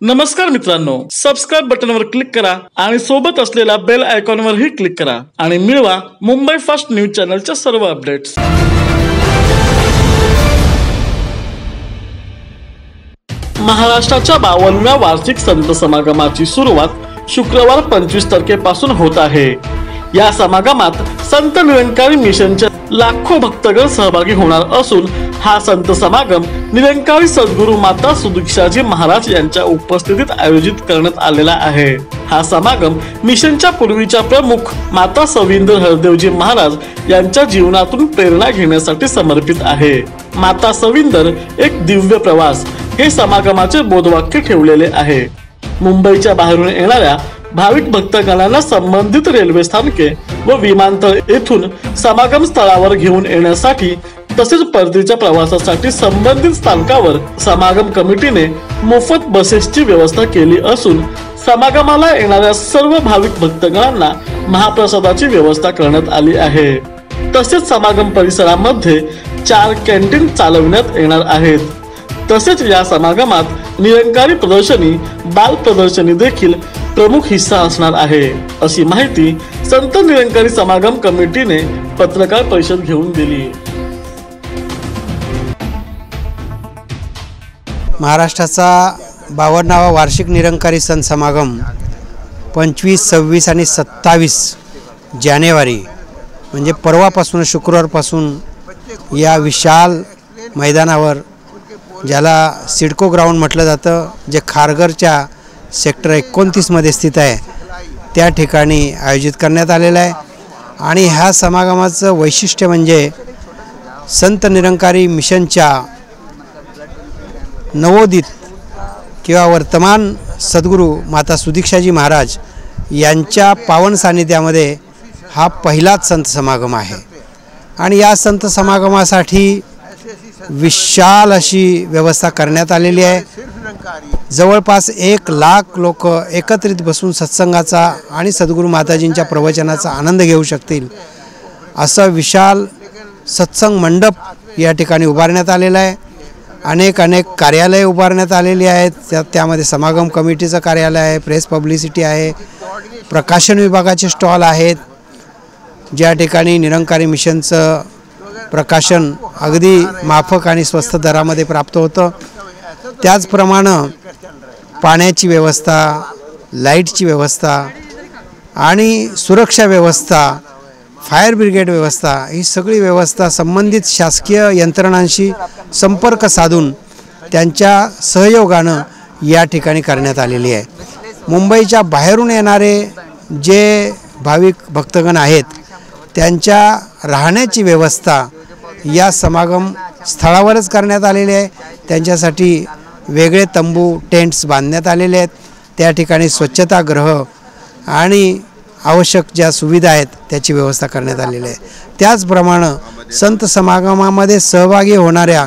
नमस्कार मित्रांनो subscribe बटनवर click करा आणि सोबत असलेल्या बेल आयकॉनवरही क्लिक करा आणि मिळवा मुंबई फास्ट न्यूज चॅनलच्या सर्व अपडेट्स महाराष्ट्राच्या बावनव्या वार्षिक संत समागमाची सुरुवात शुक्रवार पंचवीस तारखेपासून होत आहे. या समागमात संत निरंकारी मिशनच्या लाखो भक्तगण सहभागी होणार असून हा संत समागम निरंकारी सद्गुरू माता सुदीक्षाजी महाराज यांच्या उपस्थितीत आयोजित करण्यात आलेला आहे. हा समागम मिशनच्या पूर्वीच्या प्रमुख माता सविंद्र हरदेवजी महाराज यांच्या जीवनातून प्रेरणा घेण्यासाठी समर्पित आहे. माता सविंदर एक दिव्य प्रवास हे समागमाचे बोधवाक्य ठेवलेले आहे. मुंबईच्या बाहेरून येणाऱ्या भाविक भक्तगणांना संबंधित रेल्वे स्थानके व विमानतळ येथून समागम स्थळावर घेऊन येण्यासाठी तसेच परतीच्या प्रवासासाठी संबंधित स्थानकावर समागम कमिटीने मोफत बसेसची व्यवस्था केली असून समागमाला येणाऱ्या सर्व भाविक भक्तगणांना महाप्रसादाची व्यवस्था करण्यात आली आहे. तसेच समागम परिसरामध्ये चार कॅन्टीन चालविण्यात येणार आहेत. तसेच या समागमात निरंकारी प्रदर्शनी बाल प्रदर्शनी देखील प्रमुख हिस्सा असणार आहे. अशी माहिती संत निरंकारी समागम कमिटीने पत्रकार परिषद घेऊन दिली. महाराष्ट्राचा बावन्नावा वार्षिक निरंकारी सण समागम पंचवीस सव्वीस आणि सत्तावीस जानेवारी म्हणजे परवापासून शुक्रवारपासून या विशाल मैदानावर ज्याला सिडको ग्राउंड म्हटलं जातं जे खारघरच्या सेक्टर एकोणतीसमध्ये स्थित आहे. त्या ठिकाणी आयोजित करण्यात आलेलं आहे. आणि ह्या समागमाचं वैशिष्ट्य म्हणजे संत निरंकारी मिशनच्या नवोदित किंवा वर्तमान सद्गुरू माता सुदीक्षाजी महाराज यांच्या पावन सान्निध्यामध्ये हा पहिलाच संत समागम आहे. आणि या संत समागमासाठी विशाल अशी व्यवस्था करण्यात आलेली आहे. जवळपास एक लाख लोक एकत्रित बसून सत्संगाचा आणि सद्गुरू माताजींच्या प्रवचनाचा आनंद घेऊ शकतील असं विशाल सत्संग मंडप या ठिकाणी उभारण्यात आलेला आहे. अनेक अनेक कार्यालय उभारण्यात आलेली आहेत. त्या त्यामध्ये समागम कमिटीचं कार्यालय आहे प्रेस पब्लिसिटी आहे प्रकाशन विभागाचे स्टॉल आहेत. ज्या ठिकाणी निरंकारी मिशनचं प्रकाशन अगदी माफक आणि स्वस्त दरामध्ये प्राप्त होतं. त्याचप्रमाणे पाण्याची व्यवस्था लाईटची व्यवस्था आणि सुरक्षा व्यवस्था फायर ब्रिगेड व्यवस्था ही सगळी व्यवस्था संबंधित शासकीय यंत्रणांशी संपर्क साधून त्यांच्या सहयोगानं या ठिकाणी करण्यात आलेली आहे. मुंबईच्या बाहेरून येणारे जे भाविक भक्तगण आहेत त्यांच्या राहण्याची व्यवस्था या समागम स्थळावरच करण्यात आलेली आहे. त्यांच्यासाठी वेगळे तंबू टेंट्स बांधण्यात आलेले आहेत. त्या ठिकाणी स्वच्छतागृह आणि आवश्यक ज्या सुविधा आहेत त्याची व्यवस्था करण्यात आलेली आहे. त्याचप्रमाणे संत समागमामध्ये सहभागी होणाऱ्या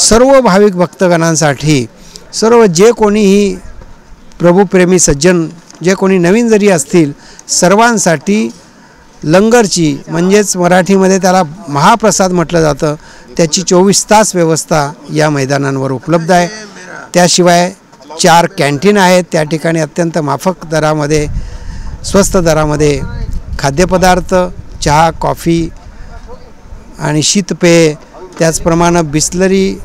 सर्व भाविक भक्तगणांसाठी सर्व जे कोणीही प्रभुप्रेमी सज्जन जे कोणी नवीन जरी असतील सर्वांसाठी लंगरची म्हणजेच मराठीमध्ये त्याला महाप्रसाद म्हटलं जातं त्याची चोवीस तास व्यवस्था या मैदानांवर उपलब्ध आहे. त्याशिवाय चार कॅन्टीन आहेत. त्या ठिकाणी अत्यंत माफक दरामध्ये स्वस्त दरामध्ये खाद्यपदार्थ चहा कॉफी आणि शीतपेय त्याचप्रमाणे बिस्लरी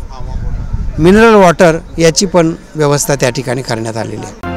मिनरल वॉटर याची पण व्यवस्था त्या ठिकाणी करण्यात आलेली आहे.